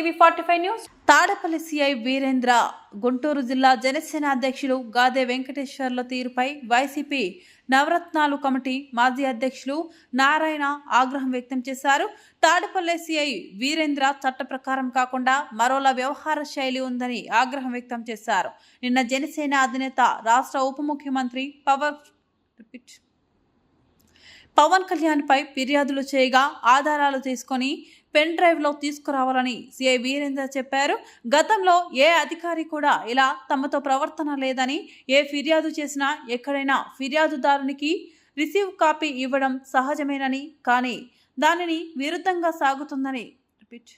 TV forty five news. Tadepalli CI Veerendra Guntur జిల్లా జనసేన అధ్యక్షులు గాదే వెంకటేశ్వర్ల తీరుపై వైసీపీ నవరత్నాలు కమిటీ మాజీ అధ్యక్షులు నారాయణ ఆగ్రహం వ్యక్తం చేశారు. తాడపల్లి సిఐ వీరేంద్ర చట్ట ప్రకారం కాకుండా మరోలా వ్యవహార శైలి ఉందని ఆగ్రహం వ్యక్తం చేశారు. నిన్న జనసేన అధినేత రాష్ట్ర ఉప ముఖ్యమంత్రి పవర్ రిపీట్ పవన్ కళ్యాణ్ పై ఫిర్యాదులు చేయగా ఆధారాలు తీసుకొని పెన్ డ్రైవ్లో తీసుకురావాలని సిఐ వీరేంద్ర చెప్పారు. గతంలో ఏ అధికారి కూడా ఇలా తమతో ప్రవర్తన లేదని ఏ ఫిర్యాదు చేసినా ఎక్కడైనా ఫిర్యాదుదారునికి రిసీవ్ కాపీ ఇవ్వడం సహజమేనని కానీ దానిని విరుద్ధంగా సాగుతుందని రిపీట్.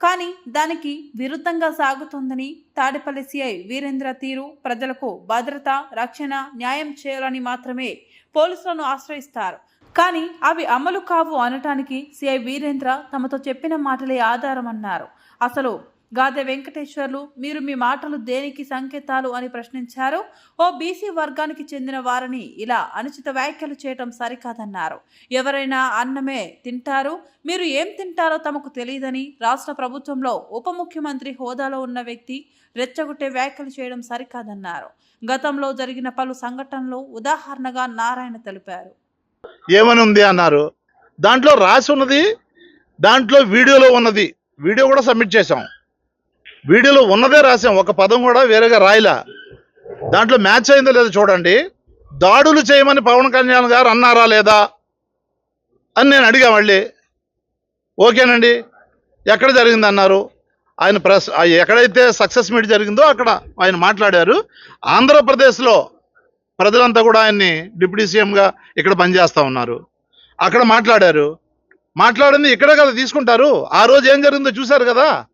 కానీ దానికి విరుద్ధంగా సాగుతుందని తాడేపల్లి సిఐ వీరేంద్ర తీరు ప్రజలకు భద్రత రక్షణ న్యాయం చేయాలని మాత్రమే పోలీసులను ఆశ్రయిస్తారు. కానీ అవి అమలు కావు అనటానికి సిఐ వీరేంద్ర తమతో చెప్పిన మాటలే ఆధారం అన్నారు అసలు గాదె వెంకటేశ్వర్లు మీరు మీ మాటలు దేనికి సంకేతాలు అని ప్రశ్నించారు? ఓ బీసీ వర్గానికి చెందిన వారిని ఇలా అనుచిత వ్యాఖ్యలు చేయటం సరికాదన్నారు. ఎవరైనా అన్నమే తింటారు? మీరు ఏం తింటారో తమకు తెలియదని రాష్ట్ర ప్రభుత్వంలో ఉప ముఖ్యమంత్రి హోదాలో ఉన్న వ్యక్తి రెచ్చగొట్టే వ్యాఖ్యలు చేయడం సరికాదన్నారు. గతంలో జరిగిన పలు సంఘటనలు ఉదాహరణగా నారాయణ తెలిపారు. ఏమని ఉంది అన్నారు. దాంట్లో రాసి ఉన్నది దాంట్లో వీడియోలో ఉన్నది. వీడియో కూడా సబ్మిట్ చేశాం. వీడియోలో ఉన్నదే రాసాం ఒక పదం కూడా వేరేగా రాయలా. దాంట్లో మ్యాచ్ అయిందో లేదో చూడండి. దాడులు చేయమని పవన్ కళ్యాణ్ గారు అన్నారా లేదా అని నేను అడిగా మళ్ళీ. ఓకేనండి. ఎక్కడ జరిగింది అన్నారు. ఆయన ప్రెస్ ఆ ఎక్కడైతే సక్సెస్ మీట్ జరిగిందో అక్కడ ఆయన మాట్లాడారు. ఆంధ్రప్రదేశ్లో ప్రజలంతా కూడా ఆయన్ని డిప్యూటీ సీఎంగా ఇక్కడ పనిచేస్తూ ఉన్నారు. అక్కడ మాట్లాడారు. మాట్లాడింది ఇక్కడే కదా తీసుకుంటారు. ఆ రోజు ఏం జరిగిందో చూశారు కదా?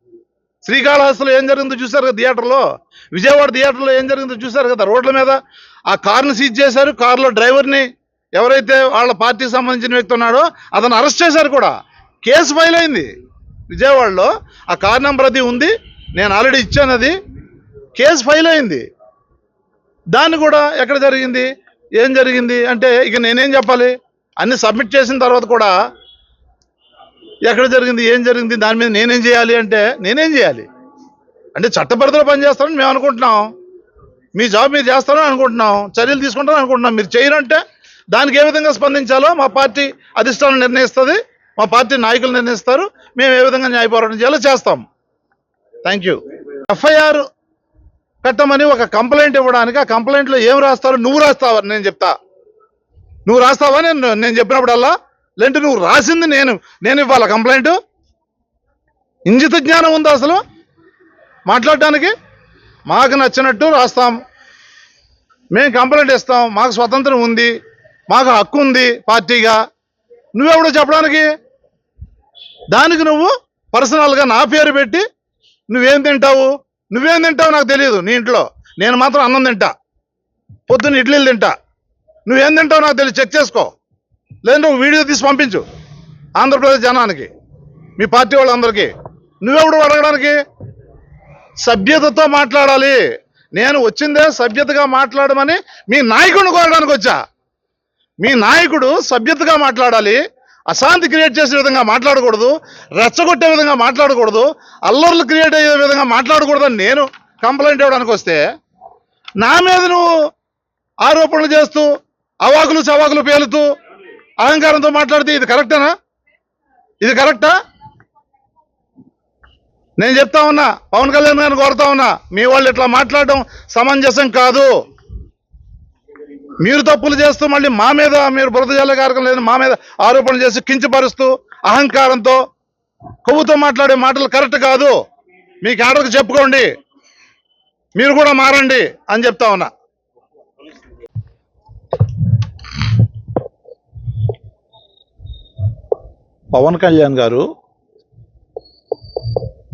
శ్రీకాళహస్తిలో ఏం జరిగిందో చూశారు కదా థియేటర్లో? విజయవాడ థియేటర్లో ఏం జరిగిందో చూశారు కదా? రోడ్ల మీద ఆ కార్ని సీజ్ చేశారు. కారులో డ్రైవర్ని ఎవరైతే వాళ్ళ పార్టీకి సంబంధించిన వ్యక్తి ఉన్నాడో అతను అరెస్ట్ చేశారు కూడా. కేసు ఫైల్ అయింది విజయవాడలో. ఆ కార్ నెంబర్ అది ఉంది. నేను ఆల్రెడీ ఇచ్చాను అది. కేసు ఫైల్ అయింది. దాన్ని కూడా ఎక్కడ జరిగింది? ఏం జరిగింది? అంటే ఇక నేనేం చెప్పాలి? అన్ని సబ్మిట్ చేసిన తర్వాత కూడా ఎక్కడ జరిగింది? ఏం జరిగింది? దాని మీద నేనేం చేయాలి అంటే నేనేం చేయాలి? అంటే చట్టపరిధిలో పనిచేస్తారని మేము అనుకుంటున్నాం. మీ జాబ్ మీరు చేస్తారని అనుకుంటున్నాం. చర్యలు తీసుకుంటారని అనుకుంటున్నాం. మీరు చేయరంటే దానికి ఏ విధంగా స్పందించాలో మా పార్టీ అధిష్టానం నిర్ణయిస్తుంది. మా పార్టీ నాయకులు నిర్ణయిస్తారు. మేము ఏ విధంగా న్యాయ పోరాటం చేయాలో చేస్తాం. థ్యాంక్ యూ ఎఫ్ఐఆర్ పెట్టమని ఒక కంప్లైంట్ ఇవ్వడానికి ఆ కంప్లైంట్లో ఏం రాస్తారో నువ్వు రాస్తావా? నేను చెప్తా. నువ్వు రాస్తావా? నేను నేను చెప్పినప్పుడల్లా లేదంటే నువ్వు రాసింది నేను నేను ఇవ్వాలా కంప్లైంట్? ఇంజిత జ్ఞానం ఉందా అసలు? మాట్లాడటానికి? మాకు నచ్చినట్టు రాస్తాం. మేము కంప్లైంట్ ఇస్తాం. మాకు స్వతంత్రం ఉంది. మాకు హక్కు ఉంది పార్టీగా. నువ్వెవడో చెప్పడానికి? దానికి నువ్వు పర్సనల్గా నా పేరు పెట్టి నువ్వేం తింటావు? నువ్వేం తింటావు నాకు తెలియదు నీ ఇంట్లో. నేను మాత్రం అన్నం తింటా. పొద్దున్న ఇడ్లీలు తింటా. నువ్వేం తింటావు నాకు తెలియదు చెక్ చేసుకో. లేదంటే నువ్వు వీడియో తీసి పంపించు. ఆంధ్రప్రదేశ్ జనానికి మీ పార్టీ వాళ్ళందరికీ. నువ్వెప్పుడు అడగడానికి? సభ్యతతో మాట్లాడాలి. నేను వచ్చిందే సభ్యతగా మాట్లాడమని మీ నాయకుడిని కోరడానికి వచ్చా. మీ నాయకుడు సభ్యతగా మాట్లాడాలి. అశాంతి క్రియేట్ చేసే విధంగా మాట్లాడకూడదు రెచ్చగొట్టే విధంగా మాట్లాడకూడదు అల్లర్లు క్రియేట్ అయ్యే విధంగా మాట్లాడకూడదని నేను కంప్లైంట్ ఇవ్వడానికి వస్తే నా మీద నువ్వు ఆరోపణలు చేస్తూ అవాకులు చవాకులు పేలుతూ అహంకారంతో మాట్లాడితే ఇది కరెక్టేనా? ఇది కరెక్టా? నేను చెప్తా ఉన్నా పవన్ కళ్యాణ్ గారిని కోరుతా ఉన్నా మీ వాళ్ళు ఇట్లా మాట్లాడడం సమంజసం కాదు. మీరు తప్పులు చేస్తూ మళ్ళీ మా మీద మీరు బురద జల్లే కార్యక్రమం లేదు మా మీద ఆరోపణలు చేసి కించపరుస్తూ అహంకారంతో కొవ్వుతో మాట్లాడే మాటలు కరెక్ట్ కాదు. మీ క్యాడర్కి చెప్పుకోండి. మీరు కూడా మారండి అని చెప్తా ఉన్నా. పవన్ కళ్యాణ్ గారు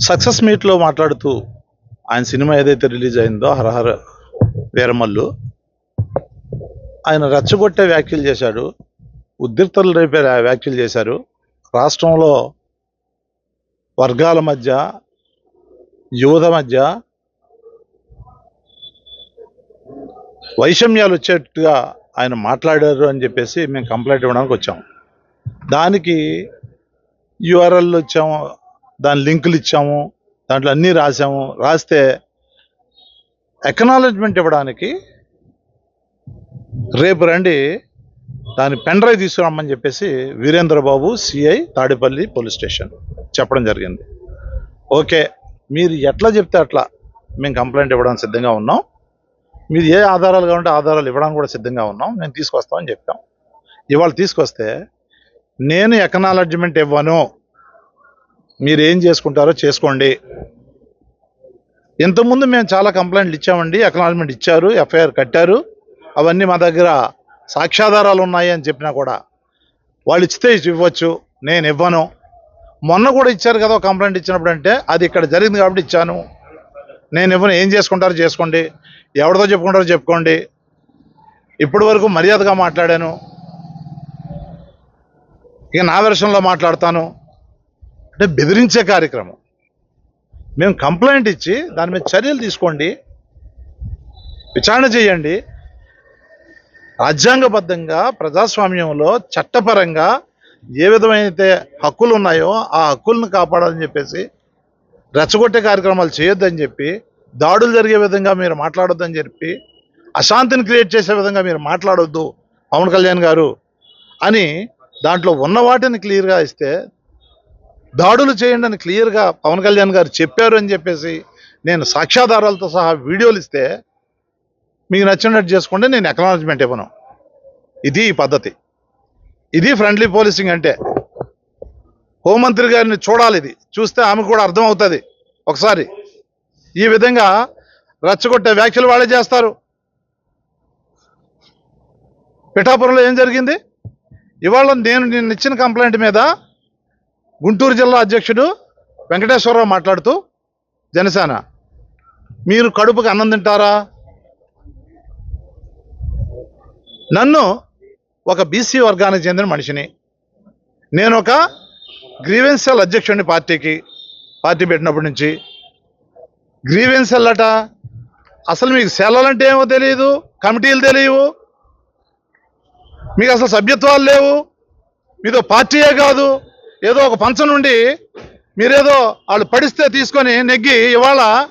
సక్సెస్ మీట్లో మాట్లాడుతూ ఆయన సినిమా ఏదైతే రిలీజ్ అయిందో హరహర వీరమల్లు ఆయన రెచ్చగొట్టే వ్యాఖ్యలు చేశాడు. ఉద్రిక్తలు రేపే వ్యాఖ్యలు చేశారు. రాష్ట్రంలో వర్గాల మధ్య యువత మధ్య వైషమ్యాలు వచ్చేట్టుగా ఆయన మాట్లాడారు అని చెప్పేసి మేము కంప్లైంట్ ఇవ్వడానికి వచ్చాము దానికి యూఆర్ఎల్ వచ్చాము దాని లింకులు ఇచ్చాము దాంట్లో అన్నీ రాసాము రాస్తే ఎకనాలజ్మెంట్ ఇవ్వడానికి రేపు రండి దాని పెన్ డ్రైవ్ తీసుకురమ్మని చెప్పేసి Veerendrababu CI Tadepalli police station చెప్పడం జరిగింది. ఓకే మీరు ఎట్లా చెప్తే అట్లా మేము కంప్లైంట్ ఇవ్వడానికి సిద్ధంగా ఉన్నాం. మీరు ఏ ఆధారాలు కావాలంటే ఆధారాలు ఇవ్వడానికి కూడా సిద్ధంగా ఉన్నాం. మేము తీసుకొస్తామని చెప్పాం. ఇవాళ తీసుకొస్తే నేను ఎకనాలజ్మెంట్ ఇవ్వను. మీరు ఏం చేసుకుంటారో చేసుకోండి. ఇంతకుముందు మేము చాలా కంప్లైంట్లు ఇచ్చామండి. ఎకనాలజ్మెంట్ ఇచ్చారు ఎఫ్ఐఆర్ కట్టారు. అవన్నీ మా దగ్గర సాక్ష్యాధారాలు ఉన్నాయి అని చెప్పినా కూడా వాళ్ళు ఇచ్చితే ఇవ్వచ్చు నేను ఇవ్వను. మొన్న కూడా ఇచ్చారు కదా కంప్లైంట్ ఇచ్చినప్పుడు అంటే అది ఇక్కడ జరిగింది కాబట్టి ఇచ్చాను. నేను ఇవ్వను ఏం చేసుకుంటారో చేసుకోండి. ఎవరితో చెప్పుకుంటారో చెప్పుకోండి. ఇప్పటి వరకు మర్యాదగా మాట్లాడాను. ఇక నా వెర్షన్లో మాట్లాడతాను. అంటే బెదిరించే కార్యక్రమం. మేము కంప్లైంట్ ఇచ్చి దాని మీద చర్యలు తీసుకోండి. విచారణ చేయండి. రాజ్యాంగబద్ధంగా ప్రజాస్వామ్యంలో చట్టపరంగా ఏ విధమైతే హక్కులు ఉన్నాయో ఆ హక్కులను కాపాడాలని చెప్పేసి రెచ్చగొట్టే కార్యక్రమాలు చేయొద్దని చెప్పి దాడులు జరిగే విధంగా మీరు మాట్లాడొద్దని చెప్పి అశాంతిని క్రియేట్ చేసే విధంగా మీరు మాట్లాడొద్దు పవన్ కళ్యాణ్ గారు అని దాంట్లో ఉన్న వాటిని క్లియర్గా ఇస్తే దాడులు చేయండి అని క్లియర్గా పవన్ కళ్యాణ్ గారు చెప్పారు అని చెప్పేసి నేను సాక్ష్యాధారాలతో సహా వీడియోలు ఇస్తే మీకు నచ్చినట్టు చేసుకోండి నేను ఎక్నాలజ్మెంట్ ఇవ్వను. ఇది ఈ పద్ధతి. ఇది ఫ్రెండ్లీ పోలీసింగ్ అంటే. హోంమంత్రి గారిని చూడాలి ఇది. చూస్తే ఆమె కూడా అర్థం అవుతుంది ఒకసారి. ఈ విధంగా రచ్చగొట్టే వ్యాఖ్యలు వాళ్ళే చేస్తారు. పిఠాపురంలో ఏం జరిగింది? ఇవాళ నేను నిన్న ఇచ్చిన కంప్లైంట్ మీద గుంటూరు జిల్లా అధ్యక్షుడు వెంకటేశ్వరరావు మాట్లాడుతూ జనసేన మీరు కడుపుకి అన్నం తింటారా? నన్ను ఒక బీసీ వర్గానికి చెందిన మనిషిని. నేను ఒక గ్రీవెన్సెల్ అధ్యక్షుడిని పార్టీకి పార్టీ పెట్టినప్పటి నుంచి. గ్రీవెన్సల్ అట అసలు మీకు సెలవులంటే ఏమో తెలియదు కమిటీలు తెలియవు మీకు అసలు సభ్యత్వాలు లేవు. మీతో పార్టీయే కాదు. ఏదో ఒక పంచ నుండి మీరేదో వాళ్ళు పడిస్తే తీసుకొని నెగ్గి ఇవాళ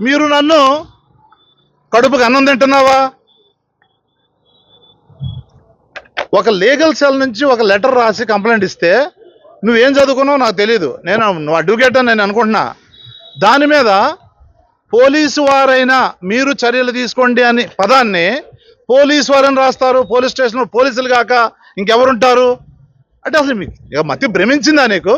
మీరు నన్ను కడుపుకి అన్నం తింటున్నావా? ఒక లీగల్ సెల్ నుంచి ఒక లెటర్ రాసి కంప్లైంట్ ఇస్తే నువ్వేం చదువుకున్నావు నాకు తెలియదు నేను నువ్వు అడ్వకేట్ అని నేను అనుకుంటున్నా. దాని మీద పోలీసు వారైనా మీరు చర్యలు తీసుకోండి అని పదాన్ని పోలీసు వారని రాస్తారు. పోలీస్ స్టేషన్లో పోలీసులు కాక ఇంకెవరుంటారు? అంటే అసలు మీకు ఇక మతి భ్రమించిందా నీకు?